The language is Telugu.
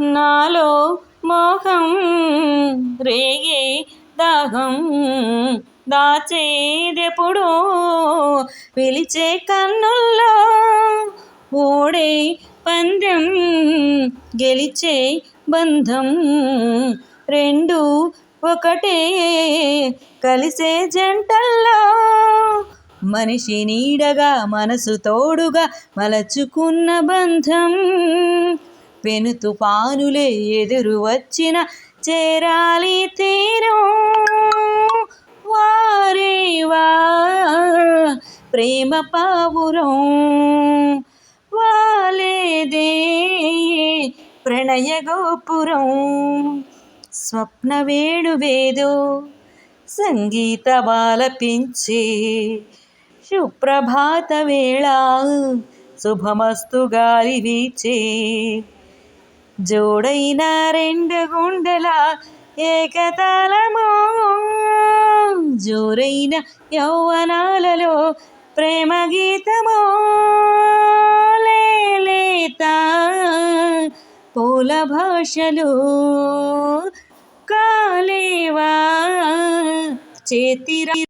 నాలో మోహం రేగే దాహం. దాచేదెప్పుడు పిలిచే కన్నుల్లో ఓడే పందెం గెలిచే బంధం. రెండు ఒకటే కలిసే జంటల్లో మనిషి నీడగా మనసు తోడుగా మలచుకున్న బంధం. వెను తుఫానులే ఎదురు వచ్చిన చేరాలి తీరు. వారేవా ప్రేమ పావురం. వాలేదే ప్రణయ గోపురం. స్వప్న వేణువేదో సంగీత బాలపించే సుప్రభాత వేళ శుభమస్తు గాలి వీచే. జోడైన రెండు గుండెల ఏకతాళమో? జోరైన యౌవనాలలో ప్రేమ గీతము? లేత పూల భాషలు కాలేవా? చేతిరా